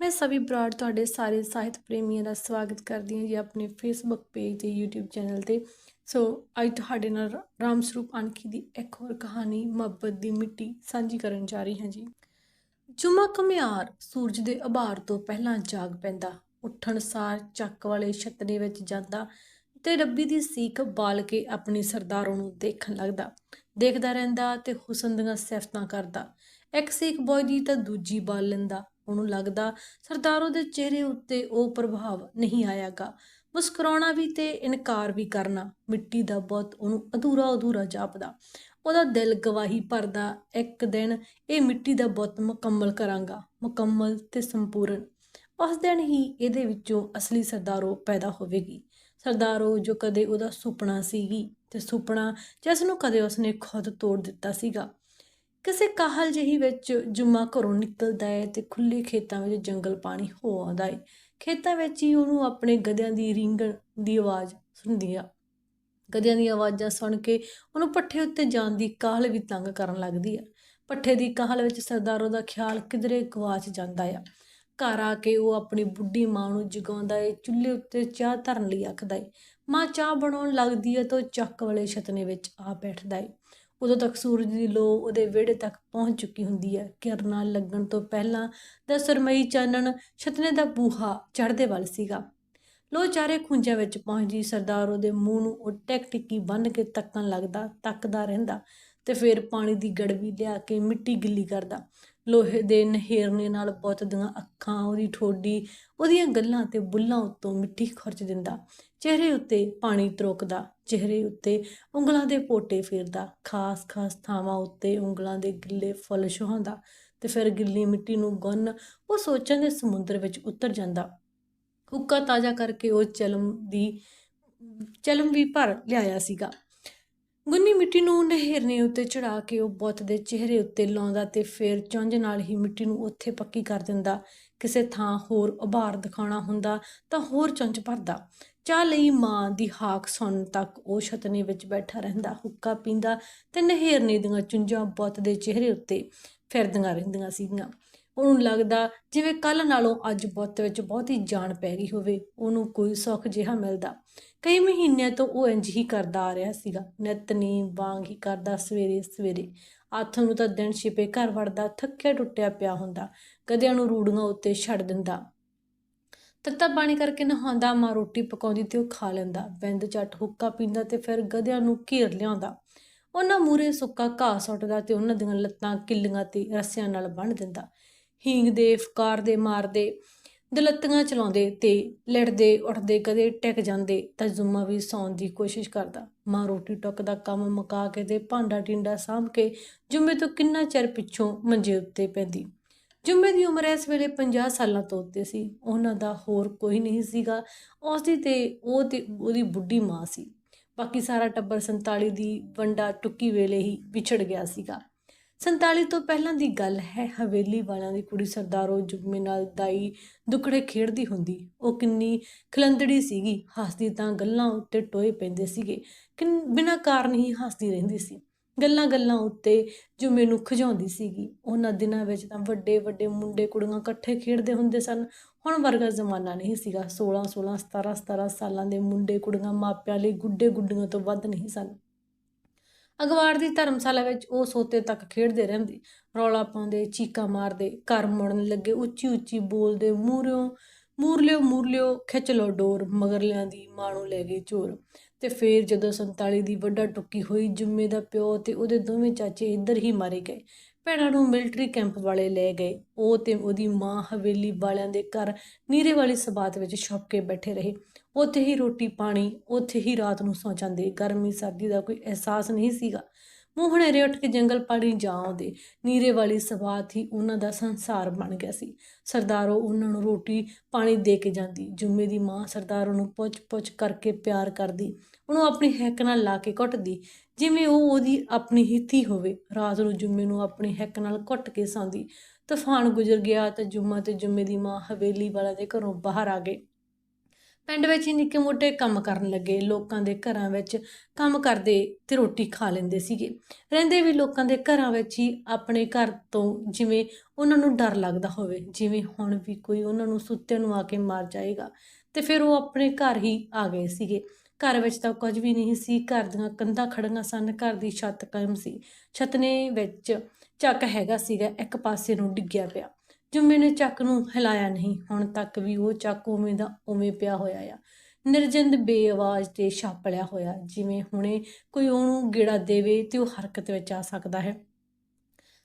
ਮੈਂ ਸਵੀ ਬਰਾੜ ਤੁਹਾਡੇ ਸਾਰੇ ਸਾਹਿਤ ਪ੍ਰੇਮੀਆਂ ਦਾ ਸਵਾਗਤ ਕਰਦੀ ਹਾਂ ਜੀ ਆਪਣੇ ਫੇਸਬੁੱਕ ਪੇਜ ਤੇ, YouTube ਚੈਨਲ ਤੇ। ਸੋ ਅੱਜ ਤੁਹਾਡੇ ਨਾਲ ਰਾਮ ਸਰੂਪ ਅਣਖੀ ਦੀ ਇੱਕ ਹੋਰ ਕਹਾਣੀ, ਮੁਹੱਬਤ ਦੀ ਮਿੱਟੀ ਸਾਂਝੀ ਕਰਨ ਜਾ ਰਹੀ ਹਾਂ ਜੀ। ਜੁਮਾ ਕਮਿਆਰ ਸੂਰਜ ਦੇ ਉਭਾਰ ਤੋਂ ਪਹਿਲਾਂ ਜਾਗ ਪੈਂਦਾ। ਉੱਠਣ ਸਾਰ ਚੱਕ ਵਾਲੇ ਛਤਨੇ ਵਿੱਚ ਜਾਂਦਾ ਤੇ ਰੱਬੀ ਦੀ ਸੀਖ ਬਾਲ ਕੇ ਆਪਣੀ ਸਰਦਾਰੋਂ ਨੂੰ ਦੇਖਣ ਲੱਗਦਾ। ਦੇਖਦਾ ਰਹਿੰਦਾ ਤੇ ਹੁਸਨ ਦੀਆਂ ਸਿਫਤਾਂ ਕਰਦਾ। ਇੱਕ ਸੀਖ ਬੋਏ ਦੀ ਤਾਂ ਦੂਜੀ ਬਾਲ ਲੈਂਦਾ। ਉਹਨੂੰ ਲੱਗਦਾ ਸਰਦਾਰੋ ਦੇ ਚਿਹਰੇ ਉੱਤੇ ਉਹ ਪ੍ਰਭਾਵ ਨਹੀਂ ਆਇਆਗਾ। ਮੁਸਕਰਾਉਣਾ ਵੀ ਤੇ ਇਨਕਾਰ ਵੀ ਕਰਨਾ, ਮਿੱਟੀ ਦਾ ਬਹੁਤ ਉਹਨੂੰ ਅਧੂਰਾ ਅਧੂਰਾ ਜਾਪਦਾ। ਉਹਦਾ ਦਿਲ ਗਵਾਹੀ ਭਰਦਾ, ਇੱਕ ਦਿਨ ਇਹ ਮਿੱਟੀ ਦਾ ਬੁੱਤ ਮੁਕੰਮਲ ਕਰਾਂਗਾ, ਮੁਕੰਮਲ ਤੇ ਸੰਪੂਰਨ। ਉਸ ਦਿਨ ਹੀ ਇਹਦੇ ਵਿੱਚੋਂ ਅਸਲੀ ਸਰਦਾਰੋ ਪੈਦਾ ਹੋਵੇਗੀ। ਸਰਦਾਰੋ ਜੋ ਕਦੇ ਉਹਦਾ ਸੁਪਨਾ ਸੀਗੀ ਤੇ ਸੁਪਨਾ ਜਿਸ ਨੂੰ ਕਦੇ ਉਸਨੇ ਖੁਦ ਤੋੜ ਦਿੱਤਾ ਸੀਗਾ। ਕਿਸੇ ਕਾਹਲ ਜਿਹੀ ਵਿੱਚ ਜੁਮਾ ਘਰੋਂ ਨਿਕਲਦਾ ਹੈ ਤੇ ਖੁੱਲੇ ਖੇਤਾਂ ਵਿੱਚ ਜੰਗਲ ਪਾਣੀ ਹੋ ਆਉਂਦਾ ਹੈ ਖੇਤਾਂ ਵਿੱਚ ਹੀ ਉਹਨੂੰ ਆਪਣੇ ਗਧਿਆਂ ਦੀ ਰਿੰਗਣ ਦੀ ਆਵਾਜ਼ ਸੁਣਦੀ ਆ। ਗਧਿਆਂ ਦੀਆਂ ਆਵਾਜ਼ਾਂ ਸੁਣ ਕੇ ਉਹਨੂੰ ਪੱਠੇ ਉੱਤੇ ਜਾਣ ਦੀ ਕਾਹਲ ਵੀ ਤੰਗ ਕਰਨ ਲੱਗਦੀ ਆ। ਪੱਠੇ ਦੀ ਕਾਹਲ ਵਿੱਚ ਸਰਦਾਰੋ ਦਾ ਖਿਆਲ ਕਿਧਰੇ ਗਵਾਚ ਜਾਂਦਾ ਆ। ਘਰ ਆ ਕੇ ਉਹ ਆਪਣੀ ਬੁੱਢੀ ਮਾਂ ਨੂੰ ਜਗਾਉਂਦਾ ਏ, ਚੁੱਲ੍ਹੇ ਉੱਤੇ ਚਾਹ ਧਰਨ ਲਈ ਆਖਦਾ ਏ। ਮਾਂ ਚਾਹ ਬਣਾਉਣ ਲੱਗਦੀ ਏ ਤਾਂ ਉਹ ਚੱਕ ਵਾਲੇ ਛਤਨੇ ਵਿੱਚ ਆ ਬੈਠਦਾ ਏ। ਉਦੋਂ ਤੱਕ ਸੂਰਜ ਦੀ ਲੋ ਉਹਦੇ ਵਿਹੜੇ ਤੱਕ ਪਹੁੰਚ ਚੁੱਕੀ ਹੁੰਦੀ ਹੈ। ਕਿਰਨਾਂ ਲੱਗਣ ਤੋਂ ਪਹਿਲਾਂ ਦਾ ਸਰਮਈ ਚਾਨਣ ਛਤਨੇ ਦਾ ਬੂਹਾ ਚੜ੍ਹਦੇ ਵੱਲ ਸੀਗਾ। ਲੋ ਚਾਰੇ ਖੁੰਝਾਂ ਵਿੱਚ ਪਹੁੰਚੀ ਸਰਦਾਰ ਉਹਦੇ ਮੂੰਹ ਨੂੰ ਉਹ ਟਿਕ ਟਿੱਕੀ ਬੰਨ ਕੇ ਤੱਕਣ ਲੱਗਦਾ, ਤੱਕਦਾ ਰਹਿੰਦਾ ਤੇ ਫਿਰ ਪਾਣੀ ਦੀ ਗੜਵੀ ਲਿਆ ਕੇ ਮਿੱਟੀ ਗਿੱਲੀ ਕਰਦਾ। ਲੋਹੇ ਦੇ ਨਹਿਰਨੇ ਨਾਲ ਬੁੱਤ ਦੀਆਂ ਅੱਖਾਂ, ਉਹਦੀ ਠੋਡੀ, ਉਹਦੀਆਂ ਗੱਲਾਂ ਤੇ ਬੁੱਲਾਂ ਉੱਤੋਂ ਮਿੱਟੀ ਖੁਰਚ ਦਿੰਦਾ। ਚਿਹਰੇ ਉੱਤੇ ਪਾਣੀ ਤਰੋਕਦਾ। ਚਿਹਰੇ ਉੱਤੇ ਉਂਗਲਾਂ ਦੇ ਪੋਟੇ ਫੇਰਦਾ ਖਾਸ-ਖਾਸ ਥਾਵਾਂ ਉੱਤੇ ਉਂਗਲਾਂ ਦੇ ਗਿੱਲੇ ਫਲ ਛੁਹਾਉਂਦਾ ਤੇ ਫਿਰ ਗਿੱਲੀ ਮਿੱਟੀ ਨੂੰ ਗੁੰਨ ਉਹ ਸੋਚਾਂ ਦੇ ਸਮੁੰਦਰ ਵਿੱਚ ਉਤਰ ਜਾਂਦਾ। ਹੁੱਕਾ ਤਾਜ਼ਾ ਕਰਕੇ ਉਹ ਚਲਮ ਦੀ, ਚਲਮ ਵੀ ਭਰ ਲਿਆਇਆ ਸੀਗਾ। ਗੁੰਨੀ ਮਿੱਟੀ ਨੂੰ ਨਹਿਰਨੇ ਉੱਤੇ ਚੜਾ ਕੇ ਉਹ ਬੁੱਤ ਦੇ ਚਿਹਰੇ ਉੱਤੇ ਲਾਉਂਦਾ ਤੇ ਫਿਰ ਚੁੰਝ ਨਾਲ ਹੀ ਮਿੱਟੀ ਨੂੰ ਉੱਥੇ ਪੱਕੀ ਕਰ ਦਿੰਦਾ। ਕਿਸੇ ਥਾਂ ਹੋਰ ਉਭਾਰ ਦਿਖਾਉਣਾ ਹੁੰਦਾ ਤਾਂ ਹੋਰ ਚੁੰਝ ਭਰਦਾ। ਚਾਹ ਲਈ ਮਾਂ ਦੀ ਹਾਕ ਸੁਣਨ ਤੱਕ ਉਹ ਛਤਨੇ ਵਿੱਚ ਬੈਠਾ ਰਹਿੰਦਾ, ਹੁੱਕਾ ਪੀਂਦਾ ਤੇ ਨਹਿਰਨੇ ਦੀਆਂ ਚੁੰਝਾਂ ਬੁੱਤ ਦੇ ਚਿਹਰੇ ਉੱਤੇ ਫਿਰਦੀਆਂ ਰਹਿੰਦੀਆਂ ਸੀਗੀਆਂ। ਉਹਨੂੰ ਲੱਗਦਾ ਜਿਵੇਂ ਕੱਲ ਨਾਲੋਂ ਅੱਜ ਬੁੱਤ ਵਿੱਚ ਬਹੁਤ ਹੀ ਜਾਨ ਪੈ ਗਈ ਹੋਵੇ, ਉਹਨੂੰ ਕੋਈ ਸੁੱਖ ਜਿਹਾ ਮਿਲਦਾ। ਕਈ ਮਹੀਨਿਆਂ ਤੋਂ ਉਹ ਇੰਜ ਹੀ ਕਰਦਾ ਆ ਰਿਹਾ ਸੀਗਾ, ਨਿਤ ਨੀਂਦ ਵਾਂਗ ਹੀ ਕਰਦਾ ਸਵੇਰੇ ਸਵੇਰੇ। ਆਥ ਨੂੰ ਤਾਂ ਦਿਨ ਛਿਪੇ ਘਰ ਵੜਦਾ, ਥੱਕਿਆ ਟੁੱਟਿਆ ਪਿਆ ਹੁੰਦਾ ਗਧਿਆਂ ਨੂੰ ਰੂੜੀਆਂ ਉੱਤੇ ਛੱਡ ਦਿੰਦਾ। ਤੱਤਾ ਪਾਣੀ ਕਰਕੇ ਨਹਾਉਂਦਾ, ਮਾਂ ਰੋਟੀ ਪਕਾਉਂਦੀ ਤੇ ਉਹ ਖਾ ਲੈਂਦਾ। ਬਿੰਦ ਝੱਟ ਹੁੱਕਾ ਪੀਂਦਾ ਤੇ ਫਿਰ ਗਧਿਆਂ ਨੂੰ ਘੇਰ ਲਿਆਉਂਦਾ। ਉਹਨਾਂ ਮੂਰੇ ਸੁੱਕਾ ਘਾਹ ਸੁੱਟਦਾ ਤੇ ਉਹਨਾਂ ਦੀਆਂ ਲੱਤਾਂ ਕਿੱਲੀਆਂ ਤੇ ਰੱਸਿਆਂ ਨਾਲ ਬੰਨ੍ਹ ਦਿੰਦਾ। ਹੀਂਗ ਦੇ, ਫਕਾਰ ਦੇ ਮਾਰਦੇ, ਦਲੱਤੀਆਂ ਚਲਾਉਂਦੇ ਤੇ ਲੜਦੇ, ਉੱਠਦੇ, ਕਦੇ ਟਿਕ ਜਾਂਦੇ ਤਾਂ ਜ਼ੁੰਮਾ ਵੀ ਸੌਣ ਦੀ ਕੋਸ਼ਿਸ਼ ਕਰਦਾ। ਮਾਂ ਰੋਟੀ ਟੁੱਕ ਦਾ ਕੰਮ ਮੁਕਾ ਕੇ ਤੇ ਭਾਂਡਾ ਟਿੰਡਾ ਸਾਂਭ ਕੇ ਜੁੰਮੇ ਤੋਂ ਕਿੰਨਾ ਚਿਰ ਪਿੱਛੋਂ ਮੰਜੇ ਉੱਤੇ ਪੈਂਦੀ। ਜੁੰਮੇ ਦੀ ਉਮਰ ਇਸ ਵੇਲੇ 50 ਸਾਲਾਂ ਤੋਂ ਉੱਤੇ ਸੀ। ਉਹਨਾਂ ਦਾ ਹੋਰ ਕੋਈ ਨਹੀਂ ਸੀਗਾ। ਉਸ ਦੀ ਤੇ ਉਹ ਤੇ ਉਹਦੀ ਬੁੱਢੀ ਮਾਂ ਸੀ। ਬਾਕੀ ਸਾਰਾ ਟੱਬਰ 47 ਦੀ ਵੰਡਾ ਟੁੱਕੀ ਵੇਲੇ ਹੀ ਵਿਛੜ ਗਿਆ ਸੀਗਾ। 47 ਤੋਂ ਪਹਿਲਾਂ ਦੀ ਗੱਲ ਹੈ, ਹਵੇਲੀ ਵਾਲਿਆਂ ਦੀ ਕੁੜੀ ਸਰਦਾਰੋ ਜੁਗਮੇ ਨਾਲ ਦਾਈ ਦੁਖੜੇ ਖੇਡਦੀ ਹੁੰਦੀ। ਉਹ ਕਿੰਨੀ ਖਲੰਦੜੀ ਸੀਗੀ। ਹੱਸਦੀ ਤਾਂ ਗੱਲਾਂ ਉੱਤੇ ਟੋਏ ਪੈਂਦੇ ਸੀਗੇ। ਕਿ ਬਿਨਾਂ ਕਾਰਨ ਹੀ ਹੱਸਦੀ ਰਹਿੰਦੀ ਸੀ। ਗੱਲਾਂ ਗੱਲਾਂ ਉੱਤੇ ਜੁਮੇ ਨੂੰ ਖਿਜਾਉਂਦੀ ਸੀਗੀ, ਉਹਨਾਂ ਦਿਨਾਂ ਵਿੱਚ ਤਾਂ ਵੱਡੇ ਵੱਡੇ ਮੁੰਡੇ ਕੁੜੀਆਂ ਇਕੱਠੇ ਖੇਡਦੇ ਹੁੰਦੇ ਸਨ। ਹੁਣ ਵਰਗਾ ਜ਼ਮਾਨਾ ਨਹੀਂ ਸੀਗਾ। 16 16 17 17 ਸਾਲਾਂ ਦੇ ਮੁੰਡੇ ਕੁੜੀਆਂ ਮਾਪਿਆਂ ਲਈ ਗੁੱਡੇ ਗੁੱਡੀਆਂ ਤੋਂ ਵੱਧ ਨਹੀਂ ਸਨ। ਅਗਵਾੜ ਦੀ ਧਰਮਸ਼ਾਲਾ ਵਿੱਚ ਉਹ ਸੋਤੇ ਤੱਕ ਖੇਡਦੇ ਰਹਿੰਦੇ। ਰੌਲਾ ਪਾਉਂਦੇ, ਚੀਕਾਂ ਮਾਰਦੇ, ਘਰ ਮੁੜਨ ਲੱਗੇ ਉੱਚੀ ਉੱਚੀ ਬੋਲਦੇ ਮੂਰਿਓ ਮੂਰਲਿਓ ਮੂਰਲਿਓ, ਖਿੱਚ ਲੋ ਡੋਰ, ਮਗਰਲਿਆਂ ਦੀ ਮਾਂ ਨੂੰ ਲੈ ਗਏ ਚੋਰ। ਤੇ ਫੇਰ ਜਦੋਂ 47 ਦੀ ਵੱਡਾ ਟੁੱਕੀ ਹੋਈ, ਜੁੰਮੇ ਦਾ ਪਿਓ ਤੇ ਉਹਦੇ ਦੋਵੇਂ ਚਾਚੇ ਇੱਧਰ ਹੀ ਮਾਰੇ ਗਏ। ਭੈਣਾਂ ਨੂੰ ਮਿਲਟਰੀ ਕੈਂਪ ਵਾਲੇ ਲੈ ਗਏ। ਉਹ ਤੇ ਉਹਦੀ ਮਾਂ ਹਵੇਲੀ ਵਾਲਿਆਂ ਦੇ ਘਰ ਨੀਰੇ ਵਾਲੀ ਸਬਾਤ ਵਿੱਚ ਛੁਪ ਕੇ ਬੈਠੇ ਰਹੇ। ਉੱਥੇ ਹੀ ਰੋਟੀ ਪਾਣੀ, ਉੱਥੇ ਹੀ ਰਾਤ ਨੂੰ ਸੌਂ ਜਾਂਦੇ। ਗਰਮੀ, ਸਰਦੀ ਦਾ ਕੋਈ ਅਹਿਸਾਸ ਨਹੀਂ ਸੀਗਾ। ਮੂੰਹ ਹਨੇਰੇ ਉੱਠ ਕੇ ਜੰਗਲ ਪਾਣੀ ਜਾ ਆਉਂਦੇ ਨੀਰੇ ਵਾਲੀ ਸਵਾਤ ਹੀ ਉਹਨਾਂ ਦਾ ਸੰਸਾਰ ਬਣ ਗਿਆ ਸੀ। ਸਰਦਾਰੋ ਉਹਨਾਂ ਨੂੰ ਰੋਟੀ ਪਾਣੀ ਦੇ ਕੇ ਜਾਂਦੀ। ਜੁੰਮੇ ਦੀ ਮਾਂ ਸਰਦਾਰੋ ਨੂੰ ਪੁੱਛ-ਪੁੱਛ ਕਰਕੇ ਪਿਆਰ ਕਰਦੀ। ਉਹਨੂੰ ਆਪਣੀ ਹਿੱਕ ਨਾਲ ਲਾ ਕੇ ਘੁੱਟਦੀ ਜਿਵੇਂ ਉਹ ਉਹਦੀ ਆਪਣੀ ਹੀ ਹੋਵੇ, ਰਾਤ ਨੂੰ ਜੁੰਮੇ ਨੂੰ ਆਪਣੀ ਹਿੱਕ ਨਾਲ ਘੁੱਟ ਕੇ ਸੌਂਦੀ। ਤੂਫਾਨ ਗੁਜ਼ਰ ਗਿਆ ਤਾਂ ਜੁੰਮਾ ਤੇ ਜੁੰਮੇ ਦੀ ਮਾਂ ਹਵੇਲੀ ਵਾਲਾ ਦੇ ਘਰੋਂ ਬਾਹਰ ਆ ਗਏ। ਪਿੰਡ ਵਿੱਚ ਹੀ ਨਿੱਕੇ ਮੋਟੇ ਕੰਮ ਕਰਨ ਲੱਗੇ, ਲੋਕਾਂ ਦੇ ਘਰਾਂ ਵਿੱਚ ਕੰਮ ਕਰਦੇ ਤੇ ਰੋਟੀ ਖਾ ਲੈਂਦੇ ਸੀਗੇ। ਰਹਿੰਦੇ ਵੀ ਲੋਕਾਂ ਦੇ ਘਰਾਂ ਵਿੱਚ ਹੀ ਆਪਣੇ ਘਰ ਤੋਂ ਜਿਵੇਂ ਉਹਨਾਂ ਨੂੰ ਡਰ ਲੱਗਦਾ ਹੋਵੇ, ਜਿਵੇਂ ਹੁਣ ਵੀ ਕੋਈ ਉਹਨਾਂ ਨੂੰ ਸੁੱਤੇ ਨੂੰ ਆ ਕੇ ਮਾਰ ਜਾਏਗਾ, ਤੇ ਫਿਰ ਉਹ ਆਪਣੇ ਘਰ ਹੀ ਆ ਗਏ ਸੀਗੇ। ਘਰ ਵਿੱਚ ਤਾਂ ਕੁਝ ਵੀ ਨਹੀਂ ਸੀ, ਘਰ ਦੀਆਂ ਕੰਧਾਂ ਖੜੀਆਂ ਸਨ, ਘਰ ਦੀ ਛੱਤ ਕਾਇਮ ਸੀ। ਛਤਨੇ ਵਿੱਚ ਚੱਕ ਹੈਗਾ ਸੀਗਾ, ਇੱਕ ਪਾਸੇ ਨੂੰ ਡਿੱਗਿਆ ਪਿਆ। ਜੁੰਮੇ ਨੇ ਚੱਕ ਨੂੰ ਹਿਲਾਇਆ ਨਹੀਂ, ਹੁਣ ਤੱਕ ਵੀ ਉਹ ਚੱਕ ਉਵੇਂ ਦਾ ਉਵੇਂ ਪਿਆ ਹੋਇਆ ਆ। ਨਿਰਜਿੰਦ ਬੇਆਵਾਜ਼ ਤੇ ਛਾਪਲਿਆ ਹੋਇਆ, ਜਿਵੇਂ ਹੁਣੇ ਕੋਈ ਉਹਨੂੰ ਗੇੜਾ ਦੇਵੇ ਤੇ ਉਹ ਹਰਕਤ ਵਿੱਚ ਆ ਸਕਦਾ ਹੈ।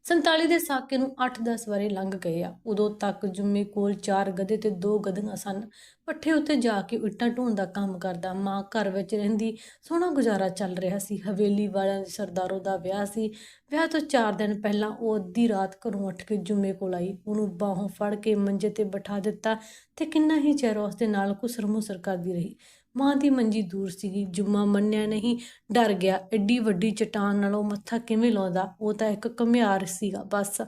47 ਦੇ ਸਾਕੇ ਨੂੰ 8-10 ਵਾਰੇ ਲੰਘ ਗਏ ਆ। ਉਦੋਂ ਤੱਕ ਜੁੰਮੇ ਕੋਲ ਚਾਰ ਗਧੇ ਤੇ ਦੋ ਗਧੀਆਂ ਸਨ। ਪੱਠੇ ਉੱਤੇ ਜਾ ਕੇ ਇੱਟਾਂ ਢੋਣ ਦਾ ਕੰਮ ਕਰਦਾ। ਮਾਂ ਘਰ ਵਿੱਚ ਰਹਿੰਦੀ, ਸੋਹਣਾ ਗੁਜ਼ਾਰਾ ਚੱਲ ਰਿਹਾ ਸੀ। ਹਵੇਲੀ ਵਾਲਿਆਂ ਦੇ ਸਰਦਾਰੋ ਦਾ ਵਿਆਹ ਸੀ। ਵਿਆਹ ਤੋਂ 4 ਦਿਨ ਪਹਿਲਾਂ ਉਹ ਅੱਧੀ ਰਾਤ ਘਰੋਂ ਉੱਠ ਕੇ ਜੁੰਮੇ ਕੋਲ ਆਈ। ਉਹਨੂੰ ਬਾਹੋਂ ਫੜ ਕੇ ਮੰਜੇ ਤੇ ਬਿਠਾ ਦਿੱਤਾ ਤੇ ਕਿੰਨਾ ਹੀ ਚਿਰ ਉਸ ਦੇ ਨਾਲ ਕੁਸਰ-ਮੁਸਰ ਕਰਦੀ ਰਹੀ। ਮਾਂ ਦੀ ਮੰਜੀ ਦੂਰ ਸੀਗੀ, ਜੁੰਮਾ ਮੰਨਿਆ ਨਹੀਂ, ਡਰ ਗਿਆ। ਐਡੀ ਵੱਡੀ ਚਟਾਨ ਨਾਲੋਂ ਮੱਥਾ ਕਿਵੇਂ ਲਾਉਂਦਾ? ਉਹ ਤਾਂ ਇੱਕ ਘੁਮਿਆਰ ਸੀਗਾ, ਬਸ।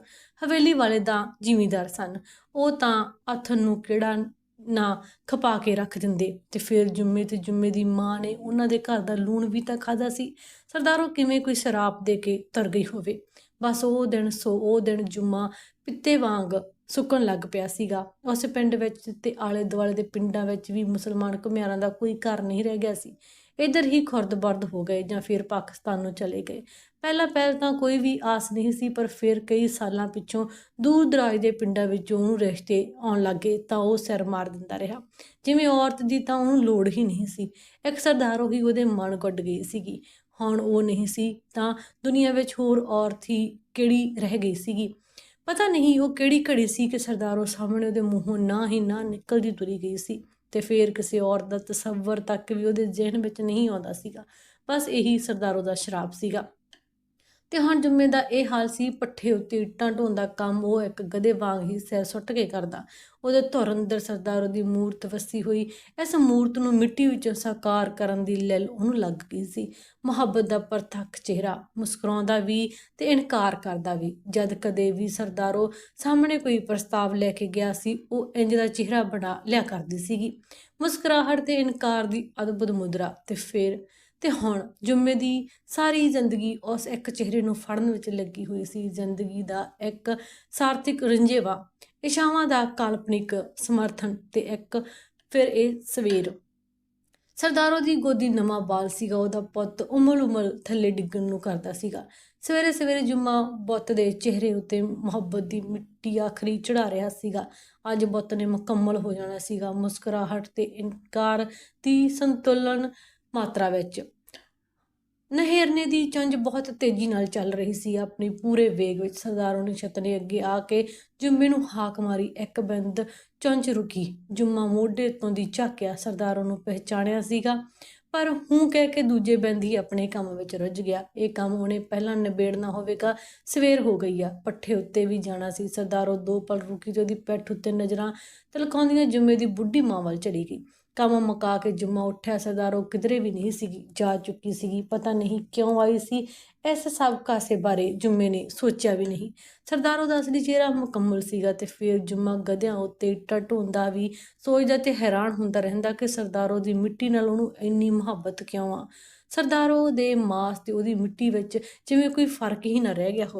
ਹਵੇਲੀ ਵਾਲੇ ਦਾ ਜ਼ਿਮੀਦਾਰ ਸਨ। ਉਹ ਤਾਂ ਅਥਨ ਨੂੰ ਕਿਹੜਾ ਨਾ ਖਪਾ ਕੇ ਰੱਖ ਦਿੰਦੇ। ਤੇ ਫਿਰ ਜੁੰਮੇ ਤੇ ਜੁੰਮੇ ਦੀ ਮਾਂ ਨੇ ਉਹਨਾਂ ਦੇ ਘਰ ਦਾ ਲੂਣ ਵੀ ਤਾਂ ਖਾਦਾ ਸੀ। ਸਰਦਾਰੋ ਕਿਵੇਂ ਕੋਈ ਸ਼ਰਾਬ ਦੇ ਕੇ ਤਰ ਗਈ ਹੋਵੇ? ਬਸ ਉਹ ਦਿਨ ਸੋ, ਉਹ ਦਿਨ ਜੁਮਾ ਪਿੱਤੇ ਵਾਂਗ ਸੁੱਕਣ ਲੱਗ ਪਿਆ ਸੀਗਾ। ਉਸ ਪਿੰਡ ਵਿੱਚ ਤੇ ਆਲੇ ਦੁਆਲੇ ਦੇ ਪਿੰਡਾਂ ਵਿੱਚ ਵੀ ਮੁਸਲਮਾਨ ਘੁਮਿਆਰਾਂ ਦਾ ਕੋਈ ਘਰ ਨਹੀਂ ਰਹਿ ਗਿਆ ਸੀ। ਇਧਰ ਹੀ ਖੁਰਦ-ਬਰਦ ਹੋ ਗਏ ਜਾਂ ਫਿਰ ਪਾਕਿਸਤਾਨ ਨੂੰ ਚਲੇ ਗਏ। ਪਹਿਲਾਂ ਪਹਿਲ ਤਾਂ ਕੋਈ ਵੀ ਆਸ ਨਹੀਂ ਸੀ, ਪਰ ਫਿਰ ਕਈ ਸਾਲਾਂ ਪਿੱਛੋਂ ਦੂਰ ਦਰਾਜ ਦੇ ਪਿੰਡਾਂ ਵਿੱਚੋਂ ਉਹਨੂੰ ਰਿਸ਼ਤੇ ਆਉਣ ਲੱਗੇ ਤਾਂ ਉਹ ਸਿਰ ਮਾਰ ਦਿੰਦਾ ਰਿਹਾ। ਜਿਵੇਂ ਔਰਤ ਦੀ ਤਾਂ ਉਹਨੂੰ ਲੋੜ ਹੀ ਨਹੀਂ ਸੀ। ਇੱਕ ਸਰਦਾਰ ਉਹੀ ਉਹਦੇ ਮਨ ਕੱਢ ਗਈ ਸੀਗੀ। ਹੁਣ ਉਹ ਨਹੀਂ ਸੀ ਤਾਂ ਦੁਨੀਆ ਵਿੱਚ ਹੋਰ ਔਰਤ ਹੀ ਕਿਹੜੀ ਰਹਿ ਗਈ ਸੀਗੀ। ਪਤਾ ਨਹੀਂ ਉਹ ਕਿਹੜੀ ਘੜੀ ਸੀ ਕਿ ਸਰਦਾਰੋ ਸਾਹਮਣੇ ਉਹਦੇ ਮੂੰਹੋਂ ਨਾ ਹੀ ਨਾ ਨਿਕਲਦੀ ਤੁਰੀ ਗਈ ਸੀ ਤੇ ਫੇਰ ਕਿਸੇ ਔਰਤ ਦਾ ਤਸੱਵਰ ਤੱਕ ਵੀ ਉਹਦੇ ਜ਼ਿਹਨ ਵਿੱਚ ਨਹੀਂ ਆਉਂਦਾ ਸੀਗਾ। ਬਸ ਇਹੀ ਸਰਦਾਰੋ ਦਾ ਸ਼ਰਾਬ ਸੀਗਾ। ਤੇ ਹੁਣ ਜੁੰਮੇ ਦਾ ਇਹ ਹਾਲ ਸੀ, ਪੱਠੇ ਉੱਤੇ ਇੱਟਾਂ ਢੋਂਦਾ ਕੰਮ, ਉਹ ਇੱਕ ਗਧੇ ਵਾਂਗ ਹੀ ਸਿਰ ਸੁੱਟ ਕੇ ਕਰਦਾ। ਉਹਦੇ ਧੁਰ ਅੰਦਰ ਸਰਦਾਰ ਉਹਦੀ ਮੂਰਤ ਵਸੀ ਹੋਈ। ਇਸ ਮੂਰਤ ਨੂੰ ਮਿੱਟੀ ਵਿੱਚੋਂ ਸਾਕਾਰ ਕਰਨ ਦੀ ਲਿਲ ਉਹਨੂੰ ਲੱਗ ਗਈ ਸੀ। ਮੁਹੱਬਤ ਦਾ ਪਰਤੱਖ ਚਿਹਰਾ ਮੁਸਕਰਾਉਂਦਾ ਵੀ ਤੇ ਇਨਕਾਰ ਕਰਦਾ ਵੀ। ਜਦ ਕਦੇ ਵੀ ਸਰਦਾਰੋ ਸਾਹਮਣੇ ਕੋਈ ਪ੍ਰਸਤਾਵ ਲੈ ਕੇ ਗਿਆ ਸੀ, ਉਹ ਇੰਜ ਦਾ ਚਿਹਰਾ ਬਣਾ ਲਿਆ ਕਰਦੀ ਸੀਗੀ। ਮੁਸਕਰਾਹਟ ਤੇ ਇਨਕਾਰ ਦੀ ਅਦਭੁਤ ਮੁਦਰਾ ਤੇ ਫਿਰ ਤੇ ਹੁਣ ਜੁੰਮੇ ਦੀ ਸਾਰੀ ਜ਼ਿੰਦਗੀ ਉਸ ਇੱਕ ਚਿਹਰੇ ਨੂੰ ਫੜਨ ਵਿੱਚ ਲੱਗੀ ਹੋਈ ਸੀ, ਜ਼ਿੰਦਗੀ ਦਾ ਇੱਕ ਸਾਰਥਿਕ ਰੰਜੇਵਾ। ਇਸ਼ਾਵਾਂ ਦਾ ਕਾਲਪਨਿਕ ਸਮਰਥਨ ਤੇ ਇੱਕ ਫਿਰ ਇਹ ਸਵੇਰ। ਸਰਦਾਰੋ ਦੀ ਗੋਦੀ ਨਵਾਂ ਬਾਲ ਸੀਗਾ, ਉਹਦਾ ਪੁੱਤ ਉਮਲ ਉਮਲ ਥੱਲੇ ਡਿੱਗਣ ਨੂੰ ਕਰਦਾ ਸੀਗਾ। ਸਵੇਰੇ ਸਵੇਰੇ ਜੁਮਾ ਬੁੱਤ ਦੇ ਚਿਹਰੇ ਉੱਤੇ ਮੁਹੱਬਤ ਦੀ ਮਿੱਟੀ ਆਖਰੀ ਚੜਾ ਰਿਹਾ ਸੀਗਾ। ਅੱਜ ਬੁੱਤ ਨੇ ਮੁਕੰਮਲ ਹੋ ਜਾਣਾ ਸੀਗਾ। ਮੁਸਕਰਾਹਟ ਤੇ ਇਨਕਾਰ ਦੀ ਸੰਤੁਲਨ ਮਾਤਰਾ ਵਿੱਚ। ਨਹਿਰਨੇ ਦੀ ਚੁੰਝ ਬਹੁਤ ਤੇਜ਼ੀ ਨਾਲ ਚੱਲ ਰਹੀ ਸੀ। ਆਪਣੀ ਪੂਰੇ ਵੇਗ ਵਿੱਚ ਸਰਦਾਰੋਂ ਨੇ ਛਤਨੇ ਅੱਗੇ ਆ ਕੇ ਜੁੰਮੇ ਨੂੰ ਹਾਕ ਮਾਰੀ। ਇੱਕ ਬਿੰਦ ਚੁੰਝ ਰੁਕੀ। ਜੁੰਮਾ ਮੋਢੇ ਤੋਂ ਦੀ ਝਾਕਿਆ ਸਰਦਾਰੋਂ ਨੂੰ ਪਹਿਚਾਣਿਆ ਸੀਗਾ, ਪਰ ਹੂੰ ਕਹਿ ਕੇ ਦੂਜੇ ਬਿੰਦ ਹੀ ਆਪਣੇ ਕੰਮ ਵਿੱਚ ਰੁੱਝ ਗਿਆ। ਇਹ ਕੰਮ ਉਹਨੇ ਪਹਿਲਾਂ ਨਿਬੇੜਨਾ ਹੋਵੇਗਾ, ਸਵੇਰ ਹੋ ਗਈ ਆ। ਪੱਠੇ ਉੱਤੇ ਵੀ ਜਾਣਾ ਸੀ। ਸਰਦਾਰੋ ਦੋ ਪਲ ਰੁਕੀ ਤੇ ਉਹਦੀ ਪਿੱਠ ਉੱਤੇ ਨਜ਼ਰਾਂ ਤਲਕਾਉਂਦੀਆਂ ਜੁੰਮੇ ਦੀ ਬੁੱਢੀ ਮਾਂ ਵੱਲ ਚੜੀ ਗਈ। ਕੰਮ ਮੁਕਾ ਕੇ ਜੁਮਾ ਉੱਠਿਆ ਸਰਦਾਰੋ ਕਿਧਰੇ ਵੀ ਨਹੀਂ ਸੀਗੀ, ਜਾ ਚੁੱਕੀ ਸੀਗੀ, ਪਤਾ ਨਹੀਂ ਕਿਉਂ ਆਈ ਸੀ, ਇਸ ਸਭ ਕਾਸੇ ਬਾਰੇ ਜੁਮੇ ਨੇ ਸੋਚਿਆ ਵੀ ਨਹੀਂ। ਸਰਦਾਰੋ ਦਾ ਅਸਲੀ ਚਿਹਰਾ ਮੁਕੰਮਲ ਸੀਗਾ ਤੇ ਫਿਰ ਜੁਮਾ ਗਧਿਆਂ ਉੱਤੇ ਟਟ ਹੁੰਦਾ ਵੀ ਸੋਚਦਾ ਤੇ ਹੈਰਾਨ ਹੁੰਦਾ ਰਹਿੰਦਾ ਕਿ ਸਰਦਾਰੋ ਦੀ ਮਿੱਟੀ ਨਾਲ ਉਹਨੂੰ ਇੰਨੀ ਮੁਹੱਬਤ ਕਿਉਂ ਆ। ਸਰਦਾਰੋ ਦੇ ਮਾਸ ਤੇ ਉਹਦੀ ਮਿੱਟੀ ਵਿੱਚ ਜਿਵੇਂ ਕੋਈ ਫ਼ਰਕ ਹੀ ਨਾ ਰਹਿ ਗਿਆ ਹੋ